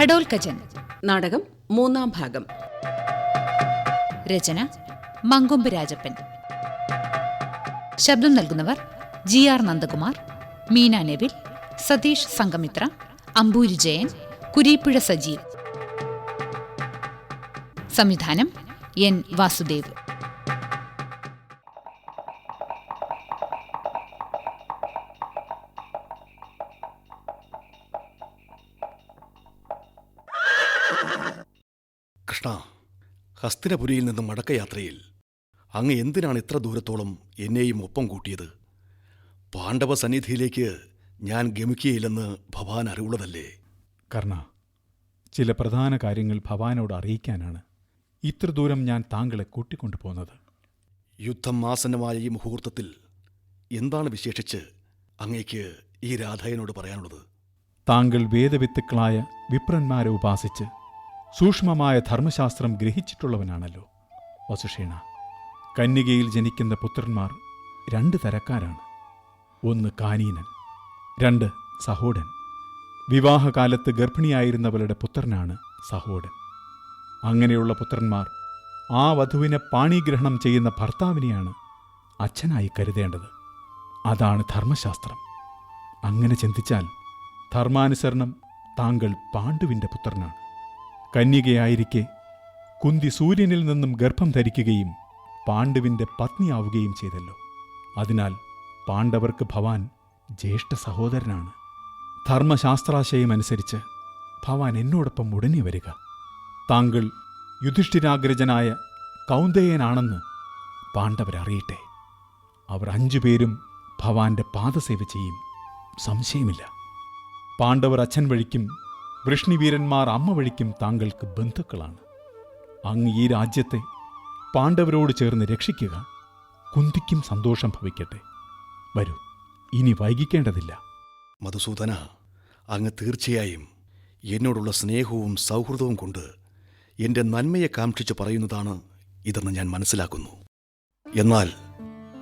ഖഡോൽക്കജൻ നാടകം മൂന്നാം ഭാഗം. രചന മങ്കൊമ്പ് രാജപ്പൻ. ശബ്ദം നൽകുന്നവർ ജി ആർ നന്ദകുമാർ മീന നെവിൽ സതീഷ് സംഗമിത്ര അമ്പൂരി ജയൻ കുരീപ്പുഴ സജീവ്. സംവിധാനം എൻ വാസുദേവ്. കൃഷ്ണ ഹസ്തിനപുരിയിൽ നിന്നും മടക്കയാത്രയിൽ അങ്ങ് എന്തിനാണ് ഇത്ര ദൂരത്തോളം എന്നെയും ഒപ്പം കൂട്ടിയത്? പാണ്ഡവ സന്നിധിയിലേക്ക് ഞാൻ ഗമിക്കുകയില്ലെന്ന് ഭവാൻ അറിവുള്ളതല്ലേ? കർണ ചില പ്രധാന കാര്യങ്ങൾ ഭവാനോട് അറിയിക്കാനാണ് ഇത്ര ദൂരം ഞാൻ താങ്കളെ കൂട്ടിക്കൊണ്ടുപോകുന്നത് യുദ്ധം ആസന്നമായ ഈ മുഹൂർത്തത്തിൽ എന്താണ് വിശേഷിച്ച് അങ്ങേക്ക് ഈ രാധയനോട് പറയാനുള്ളത്? താങ്കൾ വേദവിത്തുക്കളായ വിപ്രന്മാരെ ഉപാസിച്ച് സൂക്ഷ്മമായ ധർമ്മശാസ്ത്രം ഗ്രഹിച്ചിട്ടുള്ളവനാണല്ലോ. വസുഷേണ കന്യകയിൽ ജനിക്കുന്ന പുത്രന്മാർ രണ്ട് തരക്കാരാണ്. ഒന്ന് കാനീനൻ രണ്ട് സഹോടൻ. വിവാഹകാലത്ത് ഗർഭിണിയായിരുന്നവളുടെ പുത്രനാണ് സഹോടൻ. അങ്ങനെയുള്ള പുത്രന്മാർ ആ വധുവിനെ പാണിഗ്രഹണം ചെയ്യുന്ന ഭർത്താവിനെയാണ് അച്ഛനായി കരുതേണ്ടത്. അതാണ് ധർമ്മശാസ്ത്രം. അങ്ങനെ ചിന്തിച്ചാൽ ധർമാനുസരണം താങ്കൾ പാണ്ഡുവിന്റെ പുത്രനാണ്. കന്യകയായിരിക്കെ. കുന്തി സൂര്യനിൽ നിന്നും ഗർഭം ധരിക്കുകയും പാണ്ഡുവിന്റെ പത്നിയാവുകയും ചെയ്തല്ലോ. അതിനാൽ പാണ്ഡവർക്ക് ഭവാൻ ജ്യേഷ്ഠ സഹോദരനാണ്. ധർമ്മശാസ്ത്രാശയമനുസരിച്ച് ഭവാൻ എന്നോടൊപ്പം ഉടനെ വരിക. താങ്കൾ യുധിഷ്ഠിരാഗ്രജനായ കൗന്ദേയനാണെന്ന് പാണ്ഡവരറിയട്ടെ. അവർ അഞ്ചുപേരും ഭവാന്റെ പാദസേവ ചെയ്യും. സംശയമില്ല. പാണ്ഡവർ അച്ഛൻ വഴിക്കും വൃഷ്ണിവീരന്മാർ അമ്മ വഴിക്കും താങ്കൾക്ക് ബന്ധുക്കളാണ്. അങ്ങ് ഈ രാജ്യത്തെ പാണ്ഡവരോട് ചേർന്ന് രക്ഷിക്കുക കുന്തിക്കും സന്തോഷം ഭവിക്കട്ടെ. വരൂ ഇനി വൈകിക്കേണ്ടതില്ല. മധുസൂദന അങ്ങ് തീർച്ചയായും എന്നോടുള്ള സ്നേഹവും സൗഹൃദവും കൊണ്ട് എന്റെ നന്മയെ കാംക്ഷിച്ച് പറയുന്നതാണ് ഇതെന്ന് ഞാൻ മനസ്സിലാക്കുന്നു. എന്നാൽ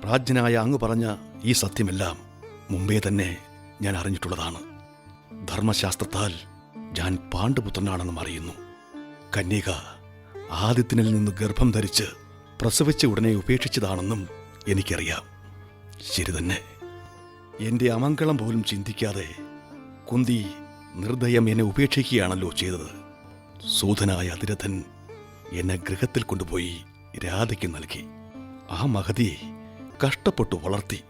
പ്രാജ്ഞനായ അങ്ങ് പറഞ്ഞ ഈ സത്യമെല്ലാം മുമ്പേ തന്നെ ഞാൻ അറിഞ്ഞിട്ടുള്ളതാണ്. ധർമ്മശാസ്ത്രത്താൽ ഞാൻ പാണ്ഡുപുത്രനാണെന്നും അറിയുന്നു. കന്യക ആദിത്യനിൽ നിന്ന് ഗർഭം ധരിച്ച് പ്രസവിച്ച ഉടനെ ഉപേക്ഷിച്ചതാണെന്നും എനിക്കറിയാം. ശരി തന്നെ. എന്റെ അമംഗളം പോലും ചിന്തിക്കാതെ കുന്തി നിർദ്ദയം എന്നെ ഉപേക്ഷിക്കുകയാണല്ലോ ചെയ്തത്. സൂതനായ അതിരഥൻ എന്നെ ഗൃഹത്തിൽ കൊണ്ടുപോയി രാധയ്ക്ക് നൽകി. ആ മഹതിയെ കഷ്ടപ്പെട്ടു വളർത്തി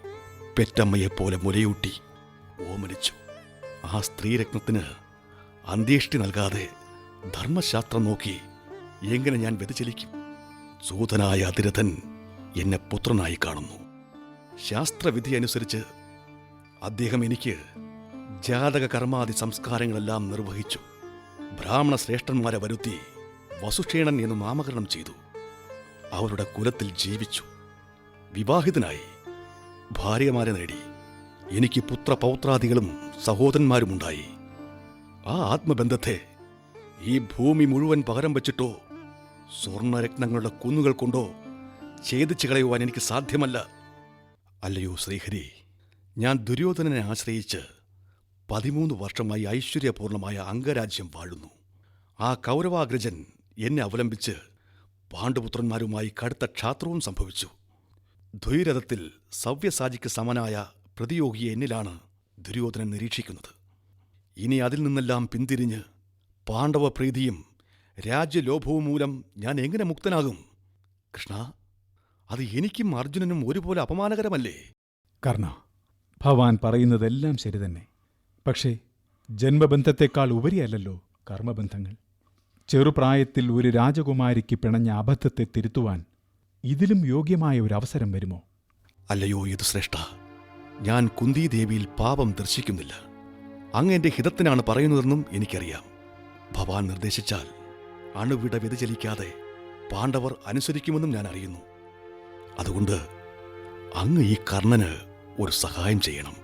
പെറ്റമ്മയെപ്പോലെ മുലയൂട്ടി ഓമനിച്ചു. ആ സ്ത്രീരത്നത്തിന് അന്ത്യേഷ്ടി നൽകാതെ ധർമ്മശാസ്ത്രം നോക്കി എങ്ങനെ ഞാൻ വ്യതിചലിക്കും? സൂതനായ അതിരഥൻ എന്നെ പുത്രനായി കാണുന്നു. ശാസ്ത്രവിധി അനുസരിച്ച് അദ്ദേഹം എനിക്ക് ജാതക കർമാദി സംസ്കാരങ്ങളെല്ലാം നിർവഹിച്ചു. ബ്രാഹ്മണ ശ്രേഷ്ഠന്മാരെ വരുത്തി വസുഷേണൻ എന്ന് നാമകരണം ചെയ്തു. അവരുടെ കുലത്തിൽ ജീവിച്ചു. വിവാഹിതനായി ഭാര്യമാരെ നേടി. എനിക്ക് പുത്രപൗത്രാദികളും സഹോദരന്മാരുമുണ്ടായി. ആ ആത്മബന്ധത്തെ ഈ ഭൂമി മുഴുവൻ പകരം വച്ചിട്ടോ സ്വർണരത്നങ്ങളുടെ കുന്നുകൾ കൊണ്ടോ ഛേദിച്ചു കളയുവാൻ എനിക്ക് സാധ്യമല്ല. അല്ലയോ ശ്രീഹരി ഞാൻ ദുര്യോധനനെ ആശ്രയിച്ച് പതിമൂന്ന് വർഷമായി ഐശ്വര്യപൂർണമായ അംഗരാജ്യം വാഴുന്നു. ആ കൗരവാഗ്രജൻ എന്നെ അവലംബിച്ച് പാണ്ഡുപുത്രന്മാരുമായി കടുത്ത ക്ഷാത്രവും സംഭവിച്ചു. ദ്വൈരഥത്തിൽ സവ്യസാജിക്ക് സമനായ പ്രതിയോഗിയെ എന്നിലാണ് ദുര്യോധനൻ നിരീക്ഷിക്കുന്നത്. ഇനി അതിൽ നിന്നെല്ലാം പിന്തിരിഞ്ഞ് പാണ്ഡവ പ്രീതിയും രാജ്യലോഭവും മൂലം ഞാൻ എങ്ങനെ മുക്തനാകും? കൃഷ്ണ അത് എനിക്കും അർജുനനും ഒരുപോലെ അപമാനകരമല്ലേ? കർണ ഭവാൻ പറയുന്നതെല്ലാം ശരി തന്നെ. പക്ഷേ ജന്മബന്ധത്തെക്കാൾ ഉപരിയല്ലല്ലോ കർമ്മബന്ധങ്ങൾ. ചെറുപ്രായത്തിൽ ഒരു രാജകുമാരിക്ക് പിണഞ്ഞ അബദ്ധത്തെ തിരുത്തുവാൻ ഇതിലും യോഗ്യമായ ഒരു അവസരം വരുമോ? അല്ലയോ ഇത് ശ്രേഷ്ഠ. ഞാൻ കുന്തിദേവിയിൽ പാപം ദർശിക്കുന്നില്ല. അങ്ങ് എന്റെ ഹിതത്തിനാണ് പറയുന്നതെന്നും എനിക്കറിയാം. ഭവാൻ നിർദ്ദേശിച്ചാൽ അണുവിട വ്യതിചലിക്കാതെ പാണ്ഡവർ അനുസരിക്കുമെന്നും ഞാൻ അറിയുന്നു. അതുകൊണ്ട് അങ്ങ് ഈ കർണന് ഒരു സഹായം ചെയ്യണം.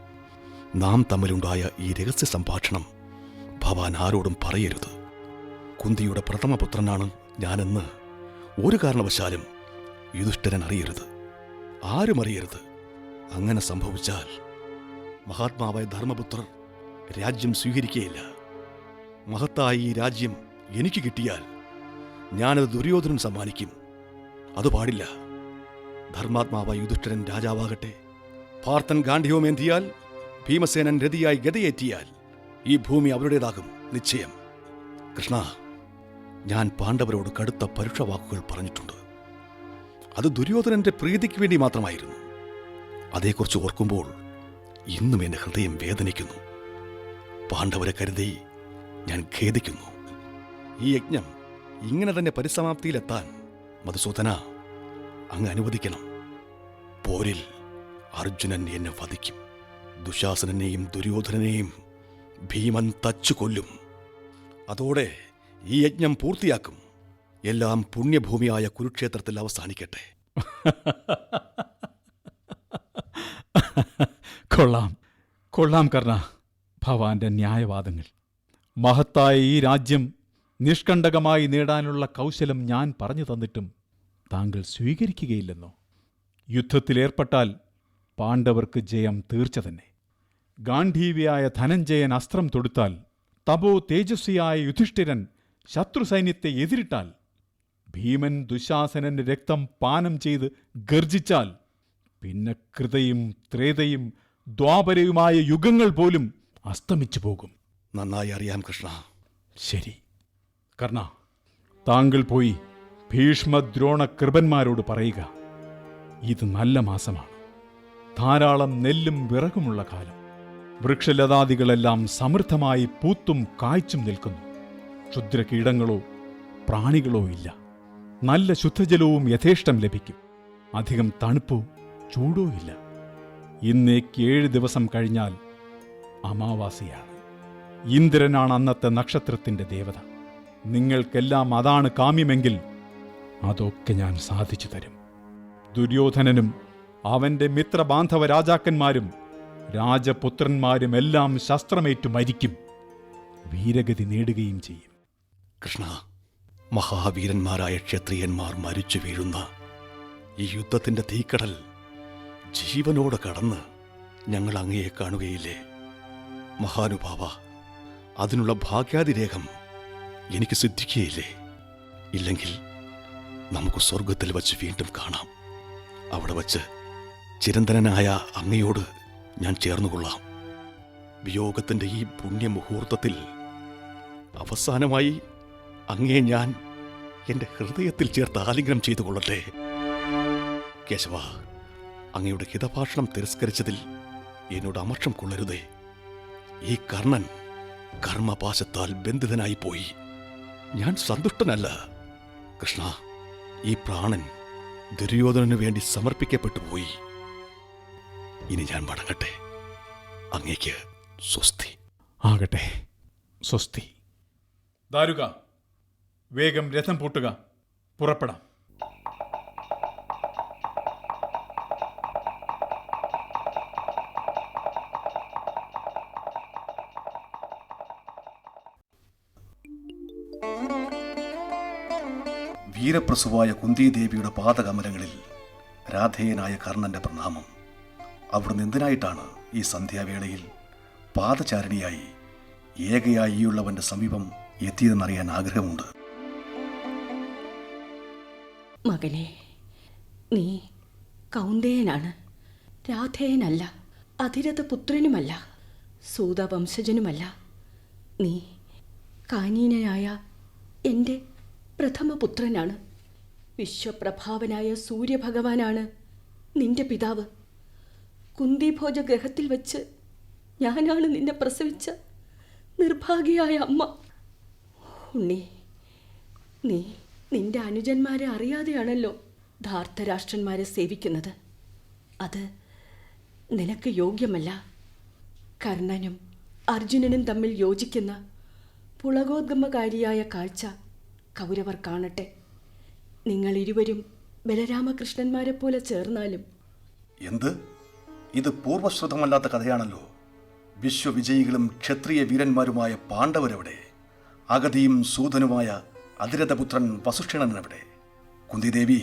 നാം തമ്മിലുണ്ടായ ഈ രഹസ്യ സംഭാഷണം ഭവാൻ ആരോടും പറയരുത്. കുന്തിയുടെ പ്രഥമ പുത്രനാണ് ഞാനെന്ന് ഒരു കാരണവശാലും യുധിഷ്ഠിരൻ അറിയരുത്. ആരും അറിയരുത്. അങ്ങനെ സംഭവിച്ചാൽ മഹാത്മാവായ ധർമ്മപുത്രർ രാജ്യം സ്വീകരിക്കുകയില്ല മഹത്തായ ഈ രാജ്യം എനിക്ക് കിട്ടിയാൽ ഞാനത് ദുര്യോധനൻ സമ്മാനിക്കും. അത് പാടില്ല. ധർമാത്മാവായ യുധിഷ്ഠിരൻ രാജാവാകട്ടെ. പാർത്ഥൻ ഗാന്ധിയോമേന്തിയാൽ ഭീമസേനൻ രതിയായി ഗതയേറ്റിയാൽ ഈ ഭൂമി അവരുടേതാകും. നിശ്ചയം. കൃഷ്ണ ഞാൻ പാണ്ഡവരോട് കടുത്ത പരുഷ വാക്കുകൾ പറഞ്ഞിട്ടുണ്ട്. അത് ദുര്യോധനന്റെ പ്രീതിക്ക് വേണ്ടി മാത്രമായിരുന്നു. അതേക്കുറിച്ച് ഓർക്കുമ്പോൾ ഇന്നും എന്റെ ഹൃദയം വേദനിക്കുന്നു. പാണ്ഡവരെ കരുതി ഞാൻ ഖേദിക്കുന്നു. ഈ യജ്ഞം ഇങ്ങനെ തന്നെ പരിസമാപ്തിയിലെത്താൻ മധുസൂദന അങ്ങ് അനുവദിക്കണം. പോരിൽ അർജുനൻ എന്നെ വധിക്കും. ദുശാസനെയും ദുര്യോധനനെയും ഭീമൻ തച്ചു കൊല്ലും അതോടെ ഈ യജ്ഞം പൂർത്തിയാക്കും. എല്ലാം പുണ്യഭൂമിയായ കുരുക്ഷേത്രത്തിൽ അവസാനിക്കട്ടെ. കൊള്ളാം. കൊള്ളാം കർണ. ഭവാന്റെ ന്യായവാദങ്ങൾ. മഹത്തായ ഈ രാജ്യം നിഷ്കണ്ടകമായി നേടാനുള്ള കൗശലം ഞാൻ പറഞ്ഞു തന്നിട്ടും താങ്കൾ സ്വീകരിക്കുകയില്ലെന്നോ? യുദ്ധത്തിലേർപ്പെട്ടാൽ പാണ്ഡവർക്ക് ജയം തീർച്ച തന്നെ ഗാന്ധീവിയായ ധനഞ്ജയൻ അസ്ത്രം തൊടുത്താൽ തപോ തേജസ്വിയായ യുധിഷ്ഠിരൻ ശത്രു സൈന്യത്തെ എതിരിട്ടാൽ ഭീമൻ ദുശാസനന്റെ രക്തം പാനം ചെയ്ത് ഗർജിച്ചാൽ പിന്നെ കൃതയും ത്രേതയും ദ്വാപരയുമായ യുഗങ്ങൾ പോലും അസ്തമിച്ചു പോകും. നന്നായി അറിയാം കൃഷ്ണ. ശരി. കർണ താങ്കൾ പോയി ഭീഷ്മദ്രോണ കൃപന്മാരോട് പറയുക. ഇത് നല്ല മാസമാണ്. ധാരാളം നെല്ലും വിറകുമുള്ള കാലം. വൃക്ഷലതാദികളെല്ലാം സമൃദ്ധമായി പൂത്തും കായ്ച്ചും നിൽക്കുന്നു. ക്ഷുദ്ര കീടങ്ങളോ പ്രാണികളോ ഇല്ല. നല്ല ശുദ്ധജലവും യഥേഷ്ടം ലഭിക്കും. അധികം തണുപ്പോ ചൂടോ ഇല്ല. ഇന്നേക്ക് ഏഴ് ദിവസം കഴിഞ്ഞാൽ അമാവാസിയാണ്. ഇന്ദ്രനാണ് അന്നത്തെ നക്ഷത്രത്തിന്റെ ദേവത. നിങ്ങൾക്കെല്ലാം അതാണ് കാമ്യമെങ്കിൽ അതൊക്കെ ഞാൻ സാധിച്ചു തരും. ദുര്യോധനനും അവന്റെ മിത്രബാന്ധവ രാജാക്കന്മാരും രാജപുത്രന്മാരും എല്ലാം ശസ്ത്രമേറ്റു മരിക്കും. വീരഗതി നേടുകയും ചെയ്യും. കൃഷ്ണ മഹാവീരന്മാരായ ക്ഷത്രിയന്മാർ മരിച്ചു വീഴുന്ന ഈ യുദ്ധത്തിന്റെ തീക്കടൽ ജീവനോട് കടന്ന് ഞങ്ങൾ അങ്ങയെ കാണുകയില്ലേ? മഹാനുഭാവ അതിനുള്ള ഭാഗ്യാതിരേഖം എനിക്ക് സിദ്ധിക്കുകയില്ലേ? ഇല്ലെങ്കിൽ നമുക്ക് സ്വർഗത്തിൽ വച്ച് വീണ്ടും കാണാം. അവിടെ വച്ച് ചിരന്തനായ അങ്ങയോട് ഞാൻ ചേർന്നുകൊള്ളാം. വിയോഗത്തിന്റെ ഈ പുണ്യമുഹൂർത്തത്തിൽ അവസാനമായി അങ്ങയെ ഞാൻ എന്റെ ഹൃദയത്തിൽ ചേർത്ത് ആലിംഗനം ചെയ്തു കൊള്ളട്ടെ കേശവ അങ്ങയുടെ ഹിതഭാഷണം തിരസ്കരിച്ചതിൽ എന്നോട് അമർഷം കൊള്ളരുതേ. ഈ കർണൻ കർമ്മപാശത്താൽ ബന്ധിതനായി പോയി. ഞാൻ സന്തുഷ്ടനല്ല. കൃഷ്ണ ഈ പ്രാണൻ ദുര്യോധനു വേണ്ടി സമർപ്പിക്കപ്പെട്ടു പോയി. ഇനി ഞാൻ മടങ്ങട്ടെ അങ്ങേക്ക് സ്വസ്തി. ആകട്ടെ. സ്വസ്തി. ദാരുക വേഗം രഥം പൂട്ടുക. പുറപ്പെടാം. വീരപ്രസുവായ കുന്തിദേവിയുടെ പാദകമലങ്ങളിൽ രാധേയനായ കർണന്റെ പ്രണാമം. അവിടുന്ന് എന്തിനായിട്ടാണ് ഈ സന്ധ്യാവേളയിൽ പാദചാരിണിയായി ഏകയായി ഈയുള്ളവന്റെ സമീപം എത്തിയതെന്നറിയാൻ ആഗ്രഹമുണ്ട്? മകനെ നീ കൗന്ദേയനാണ്. രാധേയനല്ല അതിരഥ പുത്രനുമല്ല സൂതവംശജനുമല്ല. നീ കാനീനനായ എന്റെ പ്രഥമ പുത്രനാണ് വിശ്വപ്രഭാവനായ സൂര്യഭഗവാനാണ് നിന്റെ പിതാവ്. കുന്തിഭോജ ഗ്രഹത്തിൽ വച്ച് ഞാനാണ് നിന്നെ പ്രസവിച്ച നിർഭാഗ്യയായ അമ്മ. ഉണ്ണി നീ നിന്റെ അനുജന്മാരെ അറിയാതെയാണല്ലോ ധാർത്തരാഷ്ട്രന്മാരെ സേവിക്കുന്നത്. അത് നിനക്ക് യോഗ്യമല്ല. കർണനും അർജുനനും തമ്മിൽ യോജിക്കുന്ന പുളകോദ്ഗമകാരിയായ കാഴ്ച കൗരവർ കാണട്ടെ. നിങ്ങൾ ഇരുവരും ബലരാമകൃഷ്ണന്മാരെ പോലെ ചേർന്നാലും. എന്ത്? ഇത് പൂർവശ്രുതമല്ലാത്ത കഥയാണല്ലോ. വിശ്വവിജയികളും ക്ഷത്രിയ വീരന്മാരുമായ പാണ്ഡവരവിടെ? അഗതിയും സൂതനുമായ അതിരഥപുത്രൻ വസുക്ഷണനെവിടെ? കുന്തിദേവി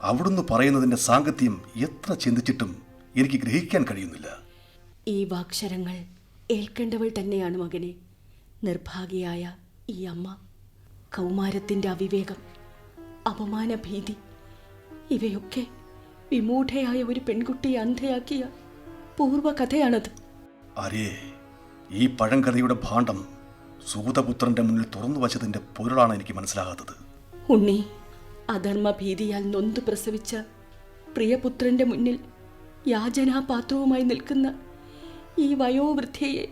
അവിടുന്ന് പറയുന്നതിന്റെ സാങ്കത്യം എത്ര ചിന്തിച്ചിട്ടും എനിക്ക് ഗ്രഹിക്കാൻ കഴിയുന്നില്ല. ഈ വാക്ഷരങ്ങൾ ഏൽക്കേണ്ടവൾ തന്നെയാണ് മകനെ. നിർഭാഗ്യയായ ഈ അമ്മ. കൗമാരത്തിന്റെ അവിവേകം അപമാനഭീതി ഇവയൊക്കെ വിമൂഢയായ ഒരു പെൺകുട്ടിയെ അന്ധയാക്കിയ പൂർവകഥയാണത്. അരേ ഈ പഴങ്കഥയുടെ ഭാണ്ഡം സൂതപുത്രന്റെ മുന്നിൽ തുറന്നു വച്ചതിന്റെ പൊരുളാണ് എനിക്ക് മനസ്സിലാകാത്തത്. ഉണ്ണി അധർമ്മഭീതിയാൽ നൊന്തു പ്രസവിച്ച പ്രിയപുത്രന്റെ മുന്നിൽ യാചനാപാത്രവുമായി നിൽക്കുന്ന ഈ വയോവൃദ്ധയെ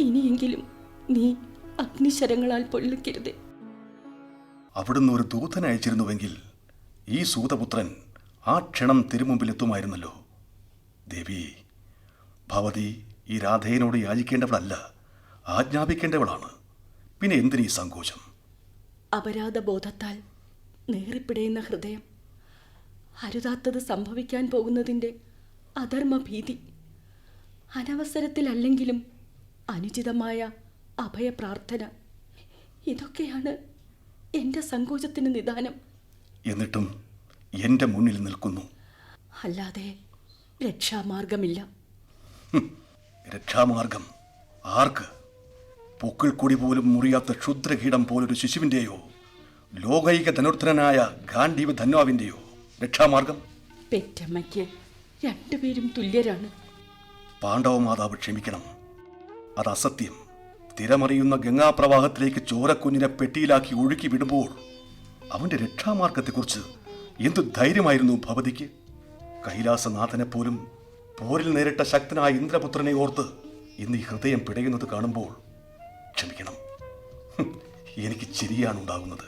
ഇനിയെങ്കിലും നീ അഗ്നിശരങ്ങളാൽ പൊള്ളിക്കരുതേ അവിടുന്ന് ഒരു ദൂതനെ അയച്ചിരുന്നുവെങ്കിൽ ഈ സൂതപുത്രൻ ആ ക്ഷണം തിരുമുമ്പിലെത്തുമായിരുന്നല്ലോ. ദേവി ഭവതി ഈ രാധേയനോട് യാചിക്കേണ്ടവളല്ല ആജ്ഞാപിക്കേണ്ടവളാണ്. പിന്നെ എന്തിനീ സങ്കോചം? അപരാധബോധത്താൽ നേറിപ്പിടയുന്ന ഹൃദയം അരുതാത്തത് സംഭവിക്കാൻ പോകുന്നതിന്റെ അധർമ്മഭീതി അനവസരത്തിലല്ലെങ്കിലും അനുചിതമായ അഭയപ്രാർത്ഥന ഇതൊക്കെയാണ് എന്റെ സങ്കോചത്തിന് നിദാനം. എന്നിട്ടും എന്റെ മുന്നിൽ നിൽക്കുന്നു. അല്ലാതെ രക്ഷാമാർഗമില്ല. രക്ഷാമാർഗം ആർക്ക്? പൊക്കിൾ കൂടി പോലും മുറിയാത്ത ക്ഷുദ്രകീടം പോലൊരു ശിശുവിന്റെയോ ലോകൈക ധനുർദ്ധനായ ഗാന്ധീവ ധന്വാവിന്റെയോ രക്ഷാമാർഗം? പെറ്റമ്മയ്ക്ക് രണ്ടുപേരും തുല്യരാണ്. പാണ്ഡവമാതാവ് ക്ഷമിക്കണം. അത് അസത്യം തിരമറിയുന്ന ഗംഗാപ്രവാഹത്തിലേക്ക് ചോരക്കുഞ്ഞിനെ പെട്ടിയിലാക്കി ഒഴുക്കി വിടുമ്പോൾ അവന്റെ രക്ഷാമാർഗത്തെക്കുറിച്ച് എന്തു ധൈര്യമായിരുന്നു ഭവതിക്ക്? കൈലാസനാഥനെ പോലും പോരിൽ നേരിട്ട ശക്തനായ ഇന്ദ്രപുത്രനെ ഓർത്ത് ഇന്ന് ഈ ഹൃദയം പിടയുന്നത് കാണുമ്പോൾ ക്ഷമിക്കണം. എനിക്ക് ചിരിയാണ് ഉണ്ടാകുന്നത്.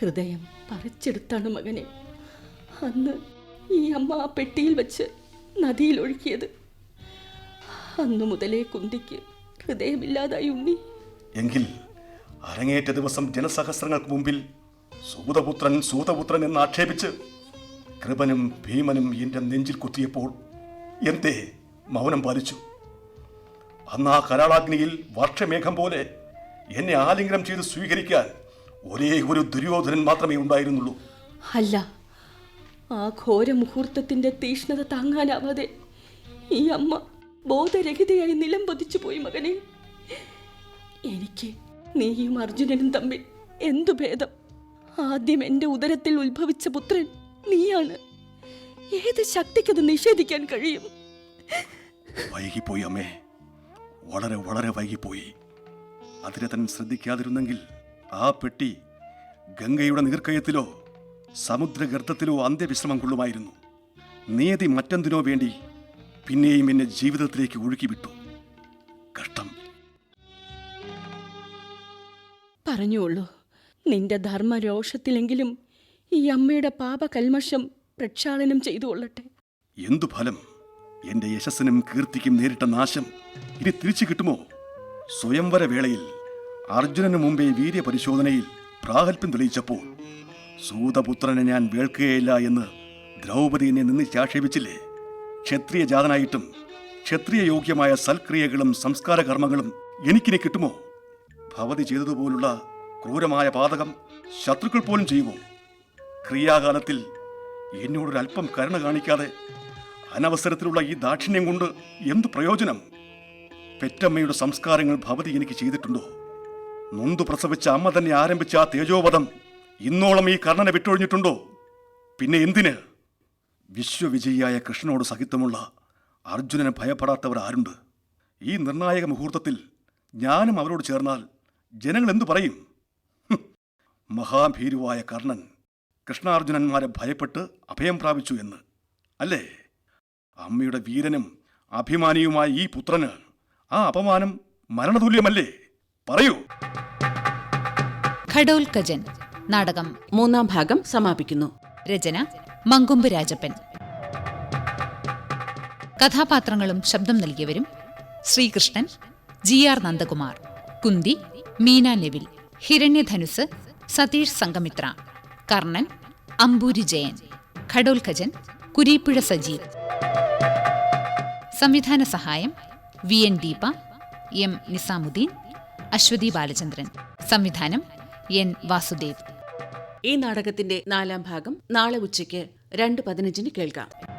ഹൃദയം പറിച്ചെടുത്താണ് മകനെ. അന്ന് ഈ അമ്മ ആ പെട്ടിയിൽ വെച്ച് നദിയിൽ ഒഴുക്കിയത്. അന്നു മുതലേ കുന്തിക്ക് ഹൃദയമില്ലാതായി ഉണ്ണി. എങ്കിൽ അരങ്ങേറ്റ ദിവസം ജനസഹസ്രങ്ങൾക്ക് മുമ്പിൽ സൂതപുത്രൻ സൂതപുത്രൻ എന്ന് ആക്ഷേപിച്ച് കൃപനും ഭീമനും എന്റെ നെഞ്ചിൽ കുത്തിയപ്പോൾ എന്തേ മൗനം പാലിച്ചു. അന്ന് ആ കരാളാഗ്നിയിൽ വർഷമേഘം പോലെ എന്നെ ആലിംഗനം ചെയ്ത് സ്വീകരിക്കാൻ ഒരേ ഒരു ദുര്യോധനൻ മാത്രമേ ഉണ്ടായിരുന്നുള്ളൂ. അല്ല ആ ഘോര മുഹൂർത്തത്തിന്റെ തീഷ്ണത താങ്ങാനാവാതെ ഈ അമ്മ ബോധരഹിതയായി നിലം പതിച്ചു പോയി മകനെ. എനിക്ക് നീയും അർജുനനും തമ്മിൽ എന്തു ഭേദം? ആദ്യം എന്റെ ഉദരത്തിൽ ഉത്ഭവിച്ച പുത്രൻ നീയാണ്. ഏത് ശക്തിക്കത് നിഷേധിക്കാൻ കഴിയും? വൈകിപ്പോയി അമ്മേ. വളരെ വളരെ വൈകിപ്പോയി. അതിരതൻ ശ്രദ്ധിക്കാതിരുന്നെങ്കിൽ ആ പെട്ടി ഗംഗയുടെ നീർക്കയത്തിലോ സമുദ്രഗർത്തത്തിലോ അന്ത്യവിശ്രമം കൊള്ളുമായിരുന്നു. നീതി മറ്റെന്തിനോ വേണ്ടി പിന്നെയും എന്നെ ജീവിതത്തിലേക്ക് ഒഴുക്കി വിട്ടു കഷ്ടം. പറഞ്ഞോളൂ നിന്റെ ധർമ്മരോഷത്തിലെങ്കിലും ഈ അമ്മയുടെ പാപകൽമഷം പ്രക്ഷാളനം ചെയ്തു കൊള്ളട്ടെ എന്തു ഫലം? എന്റെ യശസ്സിനും കീർത്തിക്കും നേരിട്ട നാശം ഇനി തിരിച്ചു കിട്ടുമോ? സ്വയംവര വേളയിൽ അർജുനന് മുമ്പേ വീര്യപരിശോധനയിൽ പ്രാഗൽഭ്യം തെളിയിച്ചപ്പോൾ സൂതപുത്രനെ ഞാൻ വേൾക്കുകയില്ല എന്ന് ദ്രൗപദി എന്നെ നിന്നിച്ചാക്ഷേപിച്ചില്ലേ ക്ഷത്രിയ ജാതനായിട്ടും ക്ഷത്രിയ യോഗ്യമായ സൽക്രിയകളും സംസ്കാര കർമ്മങ്ങളും എനിക്കിനി കിട്ടുമോ? ഭവതി ചെയ്തതുപോലുള്ള ക്രൂരമായ പാതകം ശത്രുക്കൾ പോലും ചെയ്യുമോ? ക്രിയാകാലത്തിൽ എന്നോടൊരല്പം കരുണ കാണിക്കാതെ അനവസരത്തിലുള്ള ഈ ദാക്ഷിണ്യം കൊണ്ട് എന്തു പ്രയോജനം? പെറ്റമ്മയുടെ സംസ്കാരങ്ങൾ ഭവതി എനിക്ക് ചെയ്തിട്ടുണ്ടോ? നൊന്തു പ്രസവിച്ച അമ്മ തന്നെ ആരംഭിച്ച ആ തേജോവധം ഇന്നോളം ഈ കർണനെ വിട്ടൊഴിഞ്ഞിട്ടുണ്ടോ? പിന്നെ എന്തിന്? വിശ്വവിജയിയായ കൃഷ്ണനോട് സഹിത്വമുള്ള അർജുനനെ ഭയപ്പെടാത്തവർ ആരുണ്ട്? ഈ നിർണായക മുഹൂർത്തത്തിൽ ഞാനും അവരോട് ചേർന്നാൽ ജനങ്ങൾ എന്തു പറയും? മഹാഭീരുവായ കർണൻ കൃഷ്ണാർജുനന്മാരെ ഭയപ്പെട്ട് അഭയം പ്രാപിച്ചു എന്ന്. അല്ലേ? അമ്മയുടെ വീരനും അഭിമാനിയുമായ ഈ പുത്രന് ആ അപമാനം മരണതുല്യമല്ലേ? പറയൂ. കജൻ നാടകം മൂന്നാം ഭാഗം സമാപിക്കുന്നു. രചന മങ്കൊമ്പ് രാജപ്പൻ. കഥാപാത്രങ്ങളും ശബ്ദം നൽകിയവരും ശ്രീകൃഷ്ണൻ ജി ആർ നന്ദകുമാർ കുന്തി മീന നെവിൽ ഹിരണ്യധനുസ് സതീഷ് സംഗമിത്ര കർണൻ അമ്പൂരി ജയൻ ഖഡോൽഖജൻ കുരീപ്പുഴ സജീവ് സംവിധാന സഹായം V N Deepa M Nizamuddin Aswathy Balachandran. സംവിധാനം എൻ വാസുദേവ്. ഈ നാടകത്തിന്റെ നാലാം ഭാഗം നാളെ ഉച്ചയ്ക്ക് രണ്ട് പതിനഞ്ചിന് കേൾക്കാം.